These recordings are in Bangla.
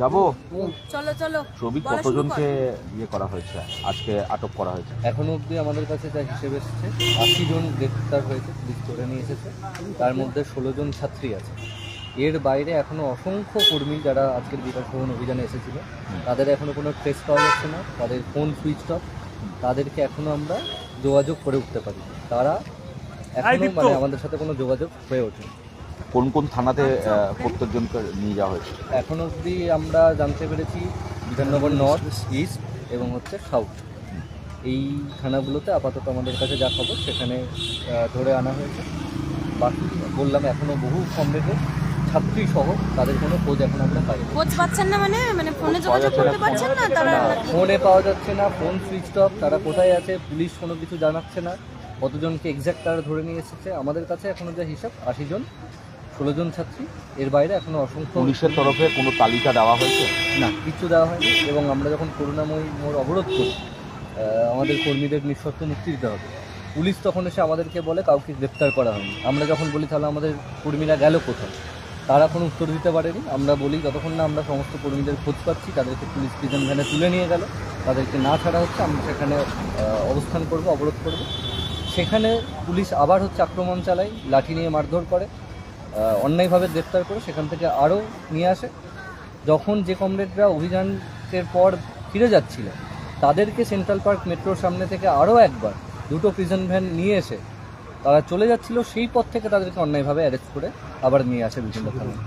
যাব? চলো চলো। শ্রমিক কতজনকে ইয়ে করা হয়েছে? আজকে আটক করা হয়েছে। এখনও অবধি আমাদের কাছে যা হিসেব এসেছে আশি জন গ্রেপ্তার হয়েছে পুলিশ ধরে নিয়ে এসেছে। তার মধ্যে ষোলো জন ছাত্রী আছে। এর বাইরে এখনও অসংখ্য কর্মী যারা আজকের বিকাশ ভবন অভিযানে এসেছিল তাদের এখনও কোনো ট্রেস পাওয়া যাচ্ছে না। তাদের ফোন সুইচ অফ তাদেরকে এখনও আমরা যোগাযোগ করে উঠতে পারি তারা এখনও মানে আমাদের সাথে কোনো যোগাযোগ হয়ে ওঠে কোন কোন থানাতে আহ, প্রত্যেকজনকে নিয়ে যাওয়া হয়েছে? এখন অবধি আমরা জানতে পেরেছি বিধাননগর নর্থ ইস্ট এবং হচ্ছে সাউথ এই থানাগুলোতে আপাতত আমাদের কাছে যা খবর সেখানে ধরে আনা হয়েছে। বাকি বললাম এখনও বহু কমরেডের ছাত্রী সহ তাদের কোনো খোঁজ এখন আমরা পাই খোঁজ পাচ্ছেন না মানে? মানে ফোনে পাওয়া যোগাযোগ যাচ্ছে না, করতে পারছেন না? তারা ফোনে পাওয়া যাচ্ছে না ফোন সুইচ অফ তারা কোথায় আছে পুলিশ কোনো কিছু জানাচ্ছে না। কতজনকে এক্স্যাক্ট তারা ধরে নিয়ে এসেছে আমাদের কাছে এখনও যা হিসাব আশি জন ষোলো জন ছাত্রী। এর বাইরে এখনও অসংখ্য পুলিশের তরফে কোনো তালিকা দেওয়া হয়েছে? না কিচ্ছু দেওয়া হয়নি এবং আমরা যখন করুণাময়ী মোড় অবরোধ করি আমাদের কর্মীদের নিঃশর্ত মুক্তি দিতে হবে। পুলিশ তখন এসে আমাদেরকে বলে কাউকে গ্রেপ্তার করা হয়নি। আমরা যখন বলি তাহলে আমাদের কর্মীরা গেল কোথায়? তারা কোনো উত্তর দিতে পারেনি। আমরা বলি যতক্ষণ না আমরা সমস্ত কর্মীদের খোঁজ পাচ্ছি তাদেরকে পুলিশ প্রিজন ভ্যানে তুলে নিয়ে গেল। তাদেরকে না ছাড়া হচ্ছে আমরা সেখানে অবস্থান করব অবরোধ করব। সেখানে পুলিশ আবার হচ্ছে আক্রমণ চালায় লাঠি নিয়ে মারধর করে। অন্যায়ভাবে গ্রেপ্তার করে সেখান থেকে আরও নিয়ে আসে। যখন যে কমরেডরা অভিযানের পর ফিরে যাচ্ছিল তাদেরকে সেন্ট্রাল পার্ক মেট্রোর সামনে থেকে আরও একবার দুটো প্রিজন ভ্যান নিয়ে এসে তারা চলে যাচ্ছিল সেই পথ থেকে তাদেরকে অন্যায়ভাবে অ্যারেস্ট করে আবার নিয়ে আসে বিভিন্ন থানায়।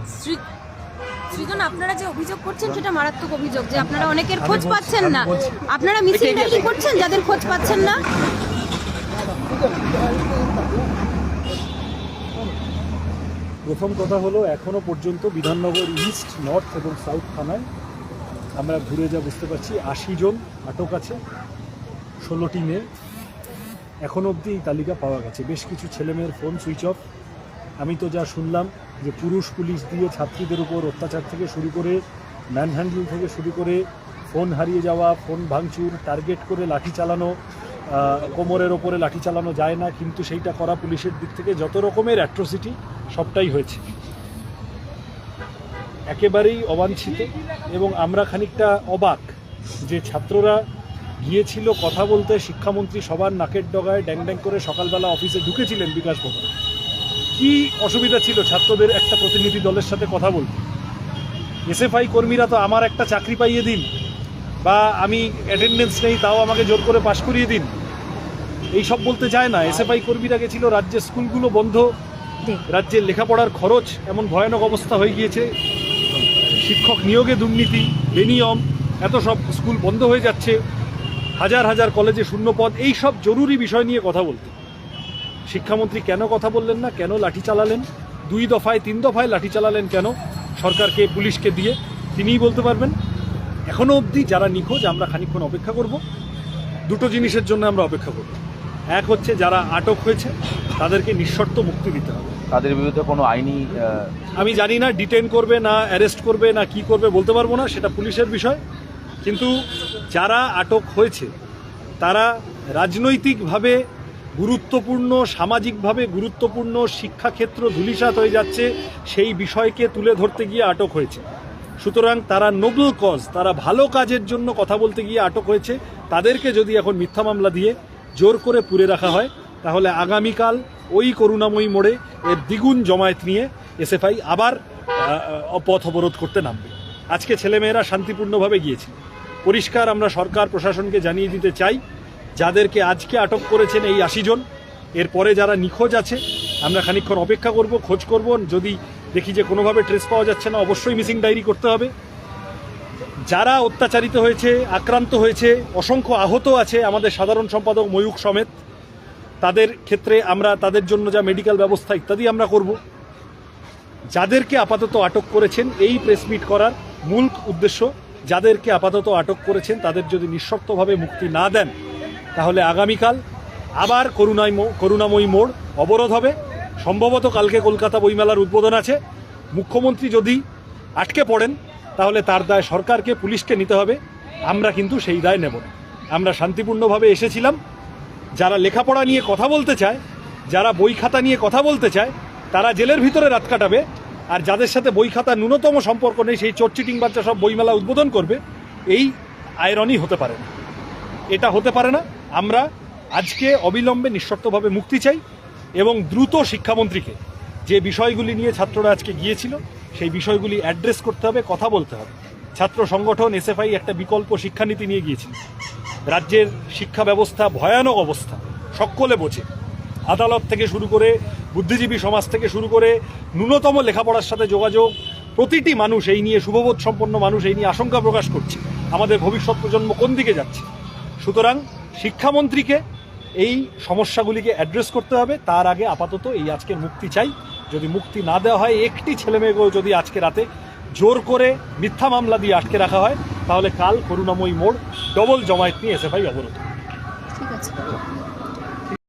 সৃজন আপনারা যে অভিযোগ করছেন সেটা মারাত্মক অভিযোগ যে আপনারা অনেকের খোঁজ পাচ্ছেন না। আপনারা মিসিং ডায়েরি করছেন যাদের খোঁজ পাচ্ছেন না? প্রথম কথা হলো এখনও পর্যন্ত বিধাননগর ইস্ট, নর্থ এবং সাউথ থানায় আমরা ঘুরে যা বুঝতে পারছি, আশি জন আটক আছে ষোলোটি মেয়ে এখন অবধি এই তালিকা পাওয়া গেছে। বেশ কিছু ছেলেমেয়ের ফোন সুইচ অফ আমি তো যা শুনলাম যে পুরুষ পুলিশ দিয়ে ছাত্রীদের উপর অত্যাচার থেকে শুরু করে ম্যান হ্যান্ডেল থেকে শুরু করে ফোন হারিয়ে যাওয়া ফোন ভাঙচুর টার্গেট করে লাঠি চালানো কোমরের ওপরে লাঠি চালানো যায় না, কিন্তু সেইটা করা পুলিশের দিক থেকে যত রকমের অ্যাট্রোসিটি সবটাই হয়েছে। একেবারেই অবাঞ্ছিত এবং আমরা খানিকটা অবাক যে ছাত্ররা গিয়েছিল কথা বলতে, শিক্ষামন্ত্রী সবার নাকের ডগায় ড্যাং ড্যাং করে সকালবেলা অফিসে ঢুকেছিলেন বিকাশ ভবন। কি অসুবিধা ছিল ছাত্রদের একটা প্রতিনিধি দলের সাথে কথা বলতে? এসএফআই কর্মীরা তো আমার একটা চাকরি পাইয়ে দিন। বা আমি অ্যাটেন্ডেন্স নেই তাও আমাকে জোর করে পাশ করিয়ে দিন। এই সব বলতে চায় না। এসএফআই কর্মীরা গেছিল রাজ্যের স্কুলগুলো বন্ধ রাজ্যের লেখাপড়ার খরচ এমন ভয়ানক অবস্থা হয়ে গিয়েছে। শিক্ষক নিয়োগে দুর্নীতি বেনিয়ম এত সব স্কুল বন্ধ হয়ে যাচ্ছে। হাজার হাজার কলেজে শূন্য পদ এই সব জরুরি বিষয় নিয়ে কথা বলতে। শিক্ষামন্ত্রী কেন কথা বললেন না? কেন লাঠি চালালেন? দুই দফায় তিন দফায় লাঠি চালালেন কেন? সরকারকে পুলিশকে দিয়ে তিনিই বলতে পারবেন? এখনও অবধি যারা নিখোঁজ আমরা খানিকক্ষণ অপেক্ষা করব। দুটো জিনিসের জন্য আমরা অপেক্ষা করব। এক হচ্ছে যারা আটক হয়েছে তাদেরকে নিঃশর্ত মুক্তি দিতে হবে। তাদের বিরুদ্ধে কোনো আইনি আমি জানি না ডিটেন করবে না অ্যারেস্ট করবে না কি করবে বলতে পারব না সেটা পুলিশের বিষয়। কিন্তু যারা আটক হয়েছে তারা রাজনৈতিকভাবে গুরুত্বপূর্ণ সামাজিকভাবে গুরুত্বপূর্ণ শিক্ষাক্ষেত্র ধূলিসাৎ হয়ে যাচ্ছে সেই বিষয়কে তুলে ধরতে গিয়ে আটক হয়েছে। সুতরাং তারা নোবেল কজ তারা ভালো কাজের জন্য কথা বলতে গিয়ে আটক হয়েছে। তাদেরকে যদি এখন মিথ্যা মামলা দিয়ে জোর করে পুরে রাখা হয়, তাহলে আগামীকাল ওই করুণাময়ী মোড়ে এর দ্বিগুণ জমায়েত নিয়ে এসএফআই আবার পথ অবরোধ করতে নামবে। আজকে ছেলেমেয়েরা শান্তিপূর্ণভাবে গিয়েছে। পরিষ্কার আমরা সরকার প্রশাসনকে জানিয়ে দিতে চাই, যাদেরকে আজকে আটক করেছেন এই আশি জন এরপরে যারা নিখোঁজ আছে, আমরা খানিকক্ষণ অপেক্ষা করব, খোঁজ করব। যদি দেখি যে কোনোভাবে ট্রেস পাওয়া যাচ্ছে না, অবশ্যই মিসিং ডায়েরি করতে হবে। যারা অত্যাচারিত হয়েছে, আক্রান্ত হয়েছে, অসংখ্য আহত আছে আমাদের সাধারণ সম্পাদক ময়ূক সমেত, তাদের ক্ষেত্রে আমরা তাদের জন্য যা মেডিকেল ব্যবস্থা ইত্যাদি আমরা করব। যাদেরকে আপাতত আটক করেছেন, এই প্রেস মিট করার মূল উদ্দেশ্য, যাদেরকে আপাতত আটক করেছেন, তাদের যদি নিঃশর্তভাবে মুক্তি না দেন, তাহলে আগামীকাল আবার করুণায় করুণাময়ী মোড় অবরোধ হবে। সম্ভবত কালকে কলকাতা বইমেলার উদ্বোধন আছে। মুখ্যমন্ত্রী যদি আটকে পড়েন, তাহলে তার দায় সরকারকে, পুলিশকে নিতে হবে। আমরা কিন্তু সেই দায় নেব না। আমরা শান্তিপূর্ণভাবে এসেছিলাম। যারা লেখাপড়া নিয়ে কথা বলতে চায়, যারা বই খাতা নিয়ে কথা বলতে চায়, তারা জেলের ভিতরে রাত কাটাবে। আর যাদের সাথে বই খাতা ন্যূনতম সম্পর্ক নেই, সেই চোরচিটিং বাচ্চা সব বইমেলা উদ্বোধন করবে, এই আয়রনই হতে পারে না। এটা হতে পারে না। আমরা আজকে অবিলম্বে নিঃশর্তভাবে মুক্তি চাই। এবং দ্রুত শিক্ষামন্ত্রীকে। যে বিষয়গুলি নিয়ে ছাত্ররা আজকে গিয়েছিল, সেই বিষয়গুলি অ্যাড্রেস করতে হবে, কথা বলতে হবে। ছাত্র সংগঠন, এসএফআই একটা বিকল্প শিক্ষানীতি নিয়ে গিয়েছিল। রাজ্যের শিক্ষা ব্যবস্থা ভয়ানক অবস্থা, সকলে বোঝে। আদালত থেকে শুরু করে, বুদ্ধিজীবী সমাজ থেকে শুরু করে, ন্যূনতম লেখাপড়ার সাথে যোগাযোগ, প্রতিটি মানুষ এই নিয়ে শুভবোধ সম্পন্ন মানুষ এই নিয়ে আশঙ্কা প্রকাশ করছে। আমাদের ভবিষ্যৎ প্রজন্ম কোন দিকে যাচ্ছে? সুতরাং শিক্ষামন্ত্রীকে এই সমস্যাগুলিকে অ্যাড্রেস করতে হবে। তার আগে আপাতত এই আজকের মুক্তি চাই। যদি মুক্তি না দেওয়া হয়, একটি ছেলেমেয়েকেও যদি আজকে রাতে জোর করে মিথ্যা মামলা দিয়ে আটকে রাখা হয়, তাহলে কাল করুণাময়ী মোড় ডবল জমায়েত নিয়ে এসএফআই অবরোধ। ঠিক আছে।